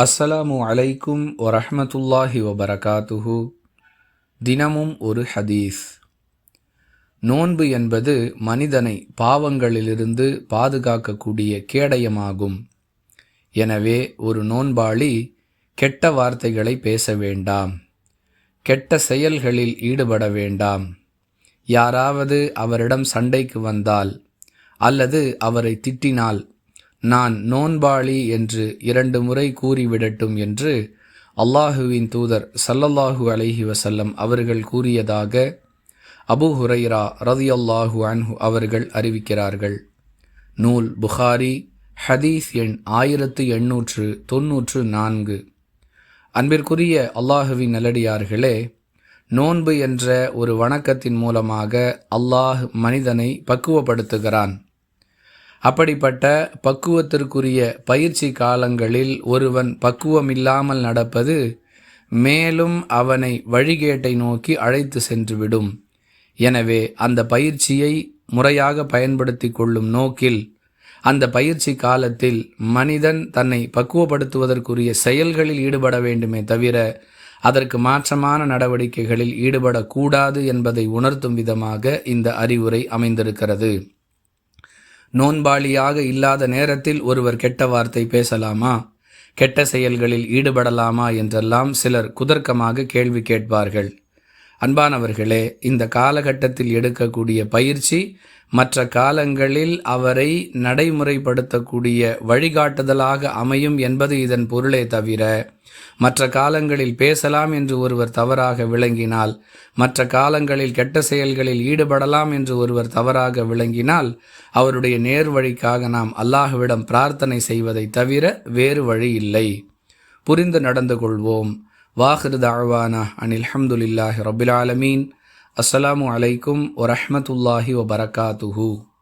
அஸ்ஸலாமு அலைக்கும் வரஹமத்துல்லாஹி வபரகாத்துஹு. தினமும் ஒரு ஹதீஸ். நோன்பு என்பது மனிதனை பாவங்களிலிருந்து பாதுகாக்கக்கூடிய கேடயமாகும். எனவே ஒரு நோன்பாளி கெட்ட வார்த்தைகளை பேச வேண்டாம். கெட்ட செயல்களில் ஈடுபட வேண்டாம். யாராவது அவரிடம் சண்டைக்கு வந்தால் அல்லது அவரை திட்டினால் நான் நோன்பாளி என்று இரண்டு முறை கூறிவிடட்டும் என்று அல்லாஹுவின் தூதர் சல்லல்லாஹு அலஹி வசல்லம் அவர்கள் கூறியதாக அபு ஹுரைரா ரதியல்லாஹு அன்ஹு அவர்கள் அறிவிக்கிறார்கள். நூல் புகாரி ஹதீஸ் எண் ஆயிரத்து எண்ணூற்று தொன்னூற்று நான்கு. அன்பிற்குரிய அல்லாஹுவின் நல்லடியார்களே நோன்பு என்ற ஒரு வணக்கத்தின் மூலமாக அல்லாஹ் மனிதனை பக்குவப்படுத்துகிறான். அப்படிப்பட்ட பக்குவத்திற்குரிய பயிற்சி காலங்களில் ஒருவன் பக்குவமில்லாமல் நடப்பது மேலும் அவனை வழிகேட்டை நோக்கி அழைத்து சென்றுவிடும். எனவே அந்த பயிற்சியை முறையாக பயன்படுத்தி கொள்ளும் நோக்கில் அந்த பயிற்சி காலத்தில் மனிதன் தன்னை பக்குவப்படுத்துவதற்குரிய செயல்களில் ஈடுபட வேண்டுமே தவிர அதற்கு மாற்றமான நடவடிக்கைகளில் ஈடுபடக்கூடாது என்பதை உணர்த்தும் விதமாக இந்த அறிவுரை அமைந்திருக்கிறது. நோன்பாளியாக இல்லாத நேரத்தில் ஒருவர் கெட்ட வார்த்தை பேசலாமா? கெட்ட செயல்களில் ஈடுபடலாமா? என்றெல்லாம் சிலர் குதர்க்கமாக கேள்வி கேட்பார்கள். அன்பானவர்களே இந்த காலகட்டத்தில் எடுக்கக்கூடிய பயிற்சி மற்ற காலங்களில் அவரை நடைமுறைப்படுத்தக்கூடிய வழிகாட்டுதலாக அமையும் என்பது இதன் பொருளே தவிர மற்ற காலங்களில் பேசலாம் என்று ஒருவர் தவறாக விளங்கினால் மற்ற காலங்களில் கெட்ட செயல்களில் ஈடுபடலாம் என்று ஒருவர் தவறாக விளங்கினால் அவருடைய நேர் வழிக்காக நாம் அல்லாஹுவிடம் பிரார்த்தனை செய்வதை தவிர வேறு வழி இல்லை. புரிந்து நடந்து கொள்வோம். வாஹிரு தாழ்வானா அனில் அஹமதுல்லாஹி ரபில் ஆலமீன் அஸ்ஸலாமு அலைக்கும் வரஹமத்துல்லாஹி வபரகாத்துஹூ